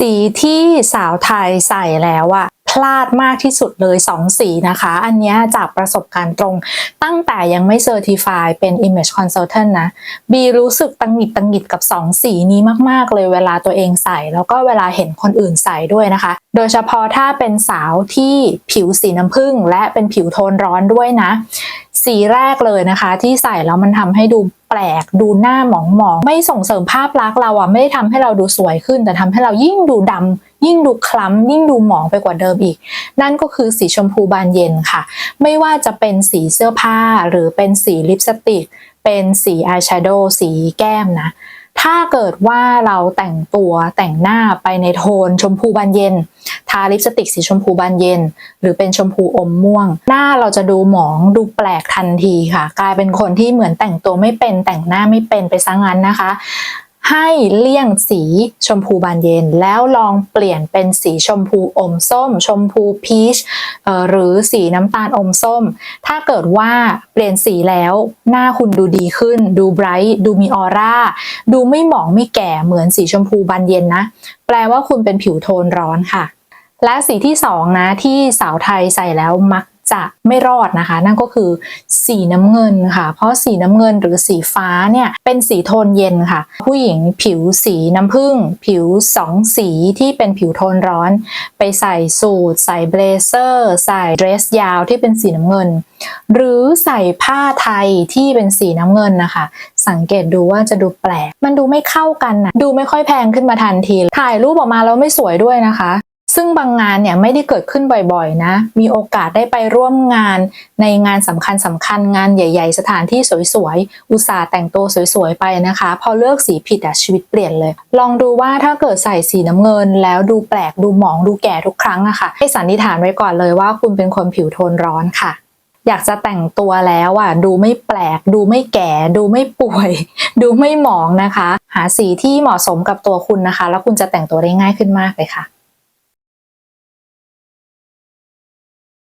สีที่สาวไทยใส่แล้วอะพลาดมากที่สุดเลย 2 สีนะคะ อันนี้จากประสบการณ์ตรงตั้งแต่ยังไม่เซอร์ติฟายเป็น Image Consultant นะบีรู้สึกตังหิดตังหิดกับ 2 สีนี้มาก ๆ เลยเวลาตัวเองใส่ แล้วก็เวลาเห็นคนอื่นใส่ด้วยนะคะ โดยเฉพาะถ้าเป็นสาวที่ผิวสีน้ำผึ้งและเป็นผิวโทนร้อนด้วยนะ สีแรกเลยนะคะ ที่ใส่แล้วมันทำให้ดูแปลกดูหน้าหมองหมองๆไม่ส่งเสริมภาพลักษณ์เราอะไม่ได้ทำให้เราดูสวยขึ้น แต่ทำให้เรายิ่งดูดำยิ่งดูคล้ำยิ่งดูหมองไปกว่าเดิมอีก นั่นก็คือสีชมพูบานเย็นค่ะ ไม่ว่าจะเป็นสีเสื้อผ้าหรือเป็นสีลิปสติก เป็นสีอายแชโดว์สีแก้มนะ ถ้าเกิดว่าเราแต่งตัวแต่งหน้าไปในโทนชมพูบานเย็น ทาลิปสติกสีชมพูบานเย็น หรือเป็นชมพูอมม่วง หน้าเราจะดูหมองดูแปลกทันทีค่ะ กลายเป็นคนที่เหมือนแต่งตัวไม่เป็นแต่งหน้าไม่เป็นไปซะงั้นนะคะ ให้เลี่ยงสีชมพูบานเย็น แล้วลองเปลี่ยนเป็นสีชมพูอมส้ม ชมพูพีชหรือสีน้ำตาลอมส้ม ถ้าเกิดว่าเปลี่ยนสีแล้วหน้าคุณดูดีขึ้น ดูไบรท์ดูมีออร่า ดูไม่หมองไม่แก่เหมือนสีชมพูบานเย็นนะ แปลว่าคุณเป็นผิวโทนร้อนค่ะและสีที่สองนะที่สาวไทยใส่แล้วมัก จะไม่รอดนะคะ นั่นก็คือสีน้ำเงินค่ะ เพราะสีน้ำเงินหรือสีฟ้าเนี่ยเป็นสีโทนเย็นค่ะ ผู้หญิงผิวสีน้ำผึ้งผิวสองสีที่เป็นผิวโทนร้อน ไปใส่สูทใส่เบลเซอร์ใส่เดรสยาวที่เป็นสีน้ำเงิน หรือใส่ผ้าไทยที่เป็นสีน้ำเงินนะคะ สังเกตดูว่าจะดูแปลก มันดูไม่เข้ากันนะดูไม่ค่อยแพงขึ้นมาทันที ถ่ายรูปออกมาแล้วไม่สวยด้วยนะคะ ซึ่งบางงานเนี่ยไม่ได้เกิดขึ้นบ่อยๆนะ มีโอกาสได้ไปร่วมงานในงานสำคัญสำคัญงานใหญ่ ๆ สถานที่สวยๆ อุตส่าห์แต่งตัวสวยๆ ไปนะคะ พอเลือกสีผิดอะชีวิตเปลี่ยนเลย ลองดูว่าถ้าเกิดใส่สีน้ำเงิน แล้วดูแปลกดูหมองดูแก่ทุกครั้งอะค่ะ ให้สันนิษฐานไว้ก่อนเลยว่าคุณเป็นคนผิวโทนร้อนค่ะอยากจะแต่งตัวแล้วอะดูไม่แปลก ดูไม่แก่ ดูไม่ป่วย ดูไม่หมองนะคะ หาสีที่เหมาะสมกับตัวคุณนะคะ แล้วคุณจะแต่งตัวได้ง่ายขึ้นมากเลยค่ะ